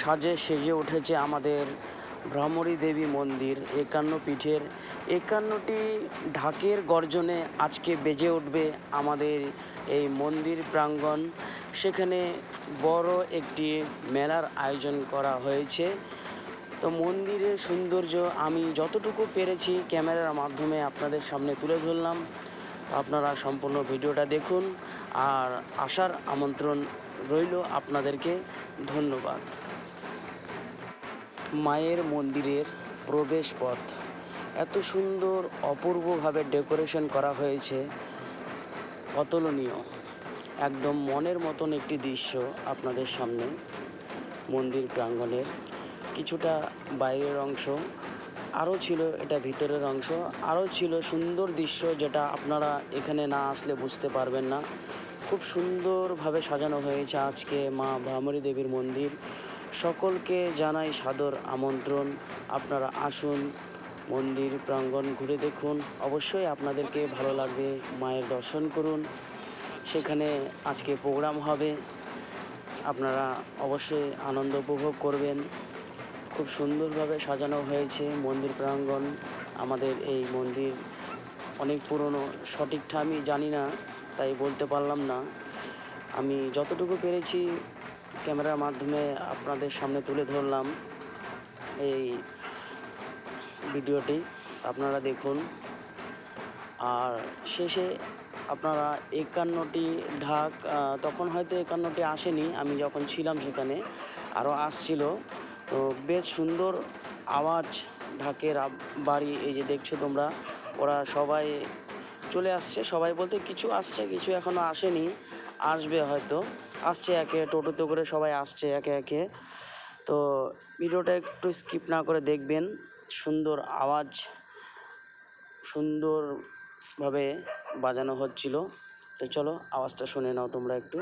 সাজে সেজে উঠেছে আমাদের ভ্রমরী দেবী মন্দির, একান্ন পীঠের। একান্নটি ঢাকের গর্জনে আজকে বেজে উঠবে আমাদের এই মন্দির প্রাঙ্গণ। সেখানে বড় একটি মেলার আয়োজন করা হয়েছে। তো মন্দিরের সৌন্দর্য আমি যতটুকু পেরেছি ক্যামেরার মাধ্যমে আপনাদের সামনে তুলে ধরলাম। আপনারা সম্পূর্ণ ভিডিওটা দেখুন। আর আসার আমন্ত্রণ রইল আপনাদেরকে ধন্যবাদ। মায়ের মন্দিরের প্রবেশ পথ। এত সুন্দর, অপূর্বভাবে ডেকোরেশন করা হয়েছে। অতুলনীয়। একদম মনের মতন একটি দৃশ্য আপনাদের সামনে মন্দির প্রাঙ্গণের। কিছুটা বাইরের অংশ। আরও ছিল এটা ভিতরের অংশ। আরও ছিল সুন্দর দৃশ্য যেটা আপনারা এখানে না আসলে বুঝতে পারবেন না। খুব সুন্দরভাবে সাজানো হয়েছে আজকে মা ভ্রামরী দেবীর মন্দির। সকলকে জানাই সাদর আমন্ত্রণ। আপনারা আসুন, মন্দির প্রাঙ্গণ ঘুরে দেখুন। অবশ্যই আপনাদেরকে ভালো লাগবে মায়ের দর্শন করুন। সেখানে আজকে প্রোগ্রাম হবে। আপনারা অবশ্যই আনন্দ উপভোগ করবেন। খুব সুন্দরভাবে সাজানো হয়েছে মন্দির প্রাঙ্গণ। আমাদের এই মন্দির অনেক পুরনো সঠিকটা আমি জানি না। তাই বলতে পারলাম না। আমি যতটুকু পেরেছি ক্যামেরার মাধ্যমে আপনাদের সামনে তুলে ধরলাম এই ভিডিওটি। আপনারা দেখুন। আর শেষে আপনারা একান্নটি ঢাক তখন হয়তো একান্নটি আসেনি, আমি যখন ছিলাম সেখানে আরও আসছিল। তো বেশ সুন্দর আওয়াজ ঢাকের বাড়ি, এই যে দেখছ তোমরা, ওরা সবাই চলে আসছে। সবাই বলতে কিছু আসছে, কিছু এখনও আসেনি। আসবে হয়তো। আসছে একে, টোটোতে করে সবাই আসছে একে একে। তো ভিডিওটা একটু স্কিপ না করে দেখবেন। সুন্দর আওয়াজ, সুন্দরভাবে বাজানো হচ্ছিল। তো চলো, আওয়াজটা শুনে নাও তোমরা একটু।